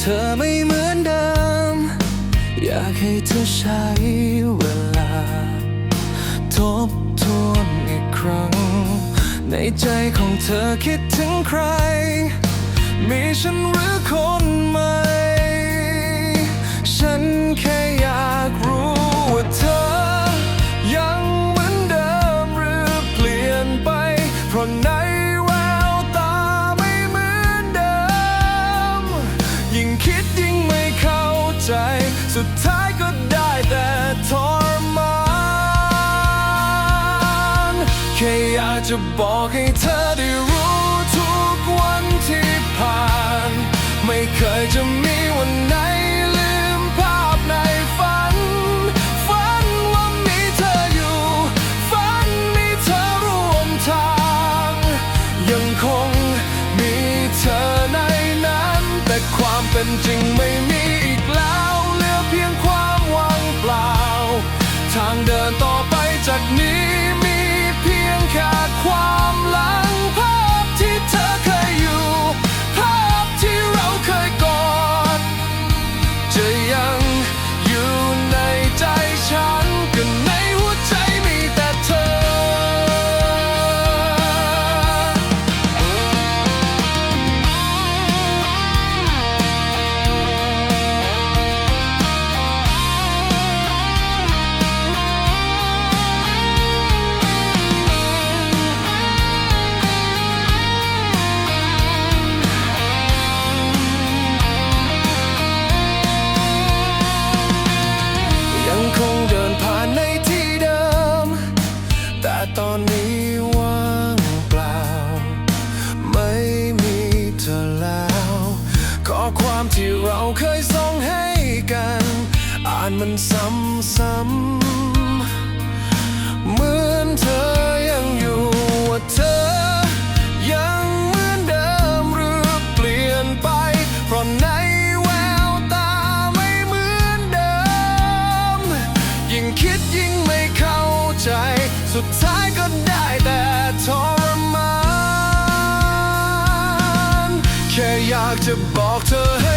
เธอไม่เหมือนเดิม อยากให้เธอใช้เวลา ทบทวนอีกครั้ง ในใจของเธอคิดถึงใคร มีฉันหรือคน ใจ สุดท้ายก็ได้แต่ทรมานแค่อยากจะบอกให้เธอได้รู้ทุกวันที่ผ่าน ไม่เคยจะมีวันไหนลืมภาพในฝัน ฝันว่ามีเธออยู่ ฝันมีเธอร่วมทาง ยังคงมีเธอในนั้น แต่ความเป็นจริงไม่ พี ที่เราเคยส่งให้กัน อ่านมันซ้ำๆเหมือนเธอยังอยู่ว่าเธอ ยังเหมือนเดิมหรือเปลี่ยนไป เพราะในแววตาไม่เหมือนเดิม ยิ่งคิดยิ่งไม่เข้าใจ สุดท้ายก็ได้แต่ทรมาน แค่อยากจะบอกเธอ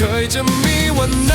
เคยจะมีวันไหน